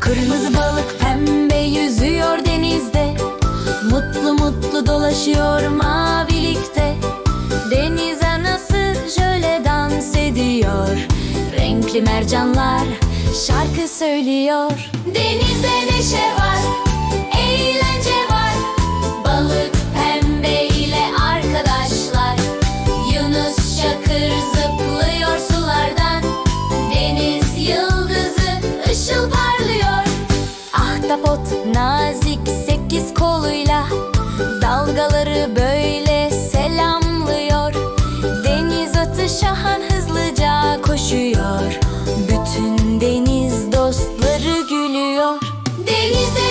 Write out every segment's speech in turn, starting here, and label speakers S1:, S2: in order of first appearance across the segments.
S1: Kırmızı balık pembe yüzüyor denizde Mutlu mutlu dolaşıyor mavilikte Deniz anası şöyle dans ediyor Renkli mercanlar şarkı söylüyor Denizde neşe var Ahtapot nazik sekiz koluyla. Dalgaları böyle selamlıyor. Deniz atı şahan hızlıca koşuyor. Bütün deniz dostları gülüyor. Denize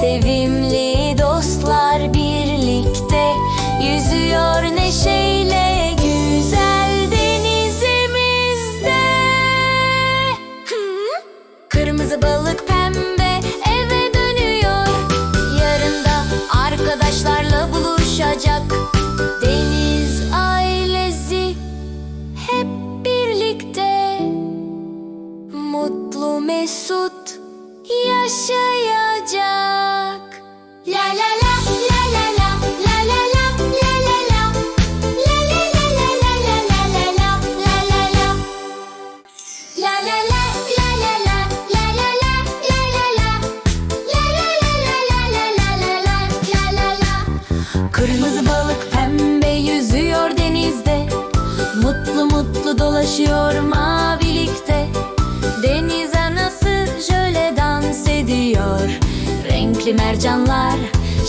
S1: Sevimli dostlar birlikte yüzüyor neşeyle. dolaşıyor mavilikte. Denize nasıl şöyle dans ediyor. Renkli mercanlar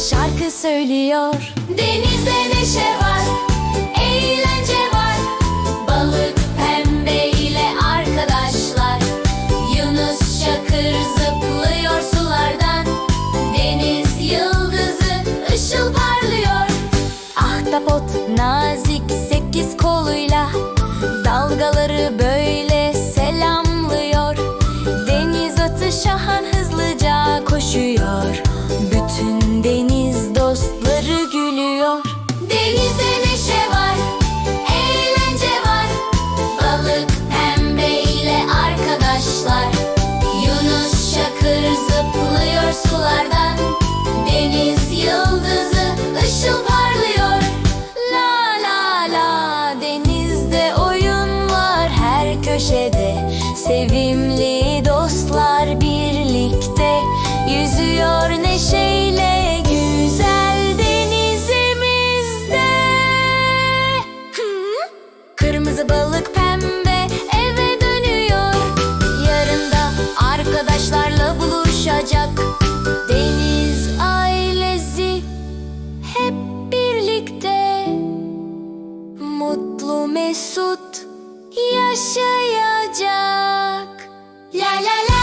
S1: şarkı söylüyor. Denizde neşe var, eğlence var dalgaları böyle Balık pembe eve dönüyor. Yarın da arkadaşlarla buluşacak. Deniz ailesi hep birlikte. Mutlu mesut yaşayacak. La la la.